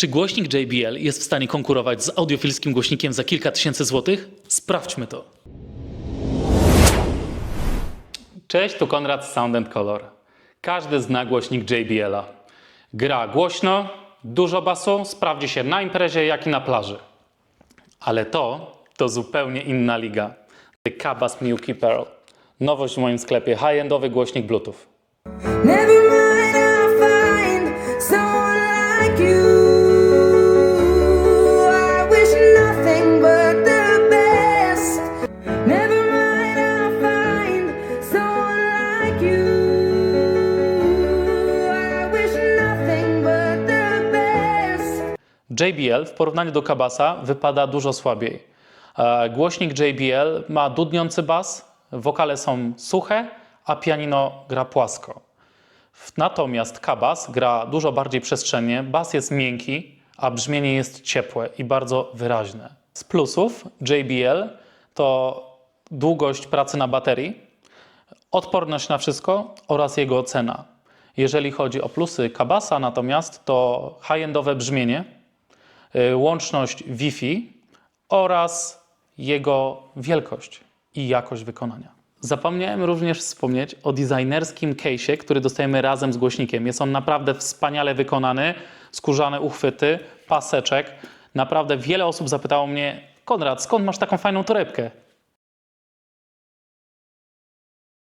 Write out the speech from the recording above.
Czy głośnik JBL jest w stanie konkurować z audiofilskim głośnikiem za kilka tysięcy złotych? Sprawdźmy to. Cześć, tu Konrad z Sound Color. Każdy zna głośnik JBL-a. Gra głośno, dużo basu, sprawdzi się na imprezie, jak i na plaży. Ale to, to zupełnie inna liga. The Cabas Milky Pearl. Nowość w moim sklepie, high-endowy głośnik Bluetooth. JBL w porównaniu do Cabasa wypada dużo słabiej. E, Głośnik JBL ma dudniący bas, wokale są suche, a pianino gra płasko. Natomiast Cabas gra dużo bardziej przestrzennie, bas jest miękki, a brzmienie jest ciepłe i bardzo wyraźne. Z plusów JBL to długość pracy na baterii, odporność na wszystko oraz jego cena. Jeżeli chodzi o plusy Cabasa natomiast to high-endowe brzmienie, łączność Wi-Fi oraz jego wielkość i jakość wykonania. Zapomniałem również wspomnieć o designerskim case'ie, który dostajemy razem z głośnikiem. Jest on naprawdę wspaniale wykonany, skórzane uchwyty, paseczek. Naprawdę wiele osób zapytało mnie, Konrad, skąd masz taką fajną torebkę?